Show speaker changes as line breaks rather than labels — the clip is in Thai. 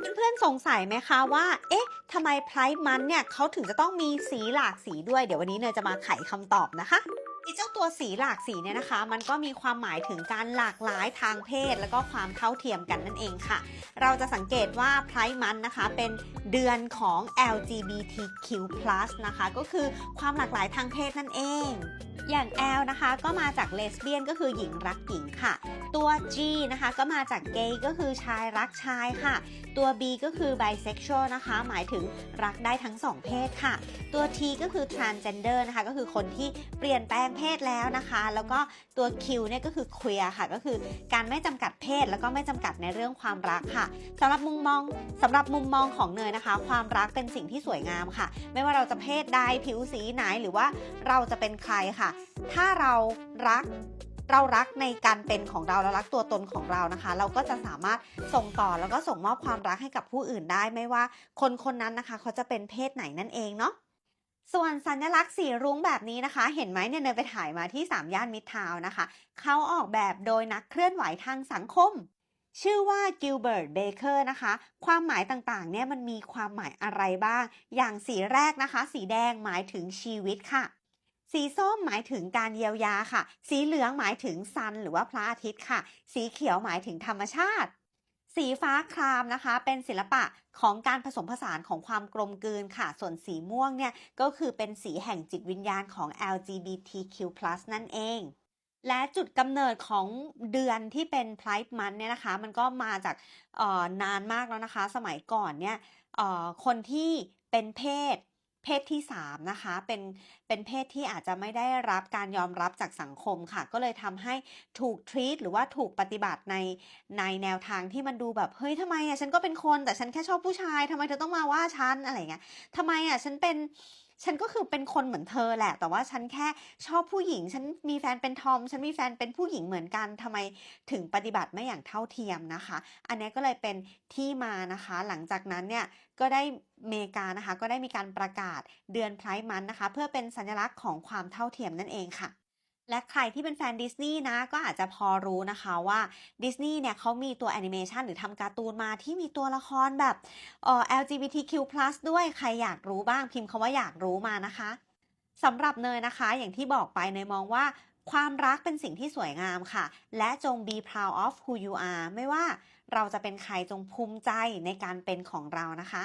เพื่อนๆสงสัยไหมคะว่า เอ๊ะทำไมไพร์มันเนี่ยเขาถึงจะต้องมีสีหลากสีด้วย เดี๋ยววันนี้เนยจะมาไขคำตอบนะคะเจ้าตัวสีหลากสีเนี่ยนะคะ มันก็มีความหมายถึงการหลากหลายทางเพศ แล้วก็ความเท่าเทียมกันนั่นเองค่ะ เราจะสังเกตว่าไพร์มันนะคะเป็นเดือนของ LGBTQ+ นะคะ ก็คือความหลากหลายทางเพศนั่นเอง อย่าง L นะคะก็มาจากเลสเบี้ยนก็คือหญิงรักหญิงค่ะ ตัว G นะคะก็มาจากเกย์ก็คือชายรักชายค่ะ ตัว B ก็คือ bisexual นะคะ หมายถึงรักได้ทั้งสองเพศค่ะ ตัว T ก็คือ transgender นะคะก็คือคนที่เปลี่ยนแปลงเพศแล้วนะคะ แล้วก็ตัว Q เนี่ยก็คือ queer ค่ะ ก็คือการไม่จำกัดเพศแล้วก็ไม่จำกัดในเรื่องความรักค่ะสำหรับมุมมองสำหรับมุมมองของเนยนะคะ ความรักเป็นสิ่งที่สวยงามค่ะ ไม่ว่าเราจะเพศใดผิวสีไหนหรือว่าเราจะเป็นใครค่ะถ้าเรารักเรารักในการเป็นของเราเรารักตัวตนของเรานะคะ เราก็จะสามารถส่งต่อแล้วก็ส่งมอบความรักให้กับผู้อื่นได้ไม่ว่า คนคนนั้นนะคะ เขาจะเป็นเพศไหนนั่นเองเนาะส่วนสัญลักษณ์สีรุ้งแบบนี้นะคะ เห็นไหมเนี่ยเนยไปถ่ายมาที่ 3 ย่านมิตรทาวน์นะคะ เขาออกแบบโดยนักเคลื่อนไหวทางสังคม ชื่อว่ากิลเบิร์ตเบเกอร์นะคะ ความหมายต่างๆเนี่ยมันมีความหมายอะไรบ้าง อย่างสีแรกนะคะ สีแดงหมายถึงชีวิตค่ะ สีส้มหมายถึงการเยียวยาค่ะ สีเหลืองหมายถึงซันหรือว่าพระอาทิตย์ค่ะ สีเขียวหมายถึงธรรมชาติ สีฟ้าครามนะคะ เป็นศิลปะของการผสมผสานของความกลมกลืนค่ะ ส่วนสีม่วงเนี่ยก็คือเป็นสีแห่งจิตวิญญาณของ LGBTQ+ นั่นเองและจุดกำเนิดของเดือนที่เป็น Pride Month เนี่ยนะคะ มันก็มาจากออนานมากแล้วนะคะ สมัยก่อนเนี่ยออคนที่เป็นเพศ เพศที่3นะคะเป็นเป็นเพศที่อาจจะไม่ได้รับการยอมรับจากสังคมค่ะ ก็เลยทำให้ถูกทรีตหรือว่าถูกปฏิบัติในในแนวทางที่มันดูแบบเฮ้ยทำไมอะฉันก็เป็นคนแต่ฉันแค่ชอบผู้ชายทำไมเธอต้องมาว่าฉันอะไรเงี้ยทำไมอะฉันเป็น ฉันก็คือเป็นคนเหมือนเธอแหละ แต่ว่าฉันแค่ชอบผู้หญิง ฉันมีแฟนเป็นทอม ฉันมีแฟนเป็นผู้หญิงเหมือนกันทำไมถึงปฏิบัติไม่อย่างเท่าเทียมนะคะ อันนี้ก็เลยเป็นที่มานะคะ หลังจากนั้นเนี่ยก็ได้เมกานะคะ ก็ได้มีการประกาศเดือนไพร์มันนะคะ เพื่อเป็นสัญลักษณ์ของความเท่าเทียมนั่นเองค่ะ และใครที่เป็นแฟนดิสนีย์นะ ก็อาจจะพอรู้นะคะว่าดิสนีย์เนี่ยเขามีตัวแอนิเมชันหรือทำการ์ตูนมาที่มีตัวละครแบบเอ่อ LGBTQ+ ด้วยใครอยากรู้บ้างพิมพ์คำว่าอยากรู้มานะคะสำหรับเนยนะคะ อย่างที่บอกไปเนยมองว่าความรักเป็นสิ่งที่สวยงามค่ะ และจง be proud of who you are ไม่ว่าเราจะเป็นใครจงภูมิใจในการเป็นของเรานะคะ